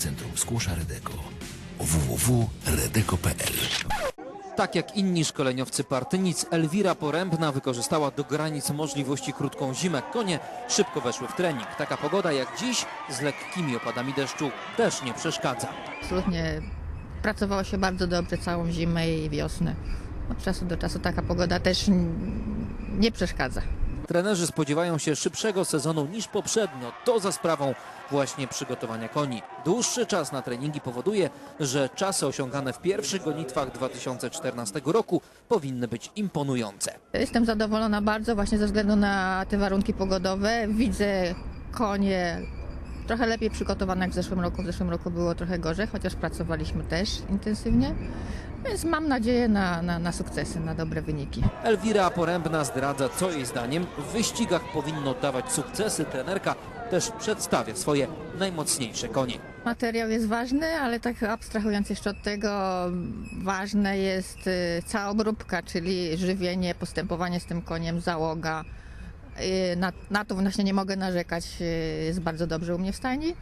Centrum Skłosza Redeko www.redeko.pl Tak jak inni szkoleniowcy partynic, Elwira Porębna wykorzystała do granic możliwości krótką zimę. Konie szybko weszły w trening. Taka pogoda jak dziś z lekkimi opadami deszczu też nie przeszkadza. Absolutnie pracowało się bardzo dobrze całą zimę i wiosnę. Od czasu do czasu taka pogoda też nie przeszkadza. Trenerzy spodziewają się szybszego sezonu niż poprzednio. To za sprawą właśnie przygotowania koni. Dłuższy czas na treningi powoduje, że czasy osiągane w pierwszych gonitwach 2014 roku powinny być imponujące. Jestem zadowolona bardzo właśnie ze względu na te warunki pogodowe. Widzę konie trochę lepiej przygotowane jak w zeszłym roku. W zeszłym roku było trochę gorzej, chociaż pracowaliśmy też intensywnie. Więc mam nadzieję na, na, na sukcesy, na dobre wyniki. Elwira Porębna zdradza, co jej zdaniem w wyścigach powinno dawać sukcesy. Trenerka też przedstawia swoje najmocniejsze konie. Materiał jest ważny, ale tak abstrahując jeszcze od tego, ważne jest y, cała obróbka, czyli żywienie, postępowanie z tym koniem, załoga. Y, Na, na to właśnie nie mogę narzekać, y, jest bardzo dobrze u mnie w stajni.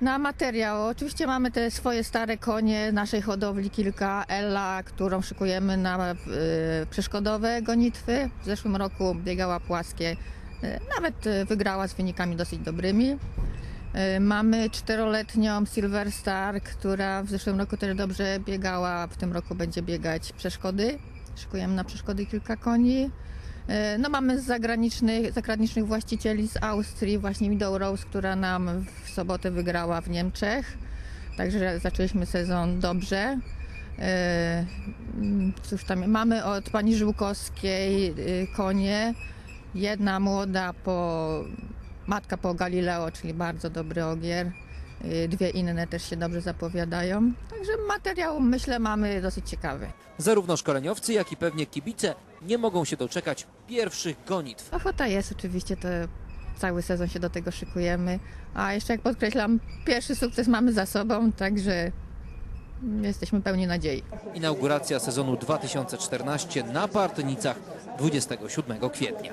Na materiał, oczywiście mamy te swoje stare konie naszej hodowli, kilka Ella, którą szykujemy na y, przeszkodowe gonitwy. W zeszłym roku biegała płaskie, y, nawet y, wygrała z wynikami dosyć dobrymi. Mamy czteroletnią Silver Star, która w zeszłym roku też dobrze biegała, w tym roku będzie biegać przeszkody. Szykujemy na przeszkody kilka koni. Y, No mamy z zagranicznych, zagranicznych właścicieli z Austrii, właśnie Meadow która nam w sobotę wygrała w Niemczech. Także zaczęliśmy sezon dobrze. Mm, Cóż tam, mamy od pani Żółkowskiej y, konie. Jedna młoda po Matka po Galileo, czyli bardzo dobry ogier. Y, Dwie inne też się dobrze zapowiadają. Także materiał myślę mamy dosyć ciekawy. Zarówno szkoleniowcy, jak i pewnie kibice nie mogą się doczekać pierwszych gonitw. Ochota jest oczywiście, to cały sezon się do tego szykujemy. A jeszcze jak podkreślam, pierwszy sukces mamy za sobą, także jesteśmy pełni nadziei. Inauguracja sezonu 2014 na Partynicach 27 kwietnia.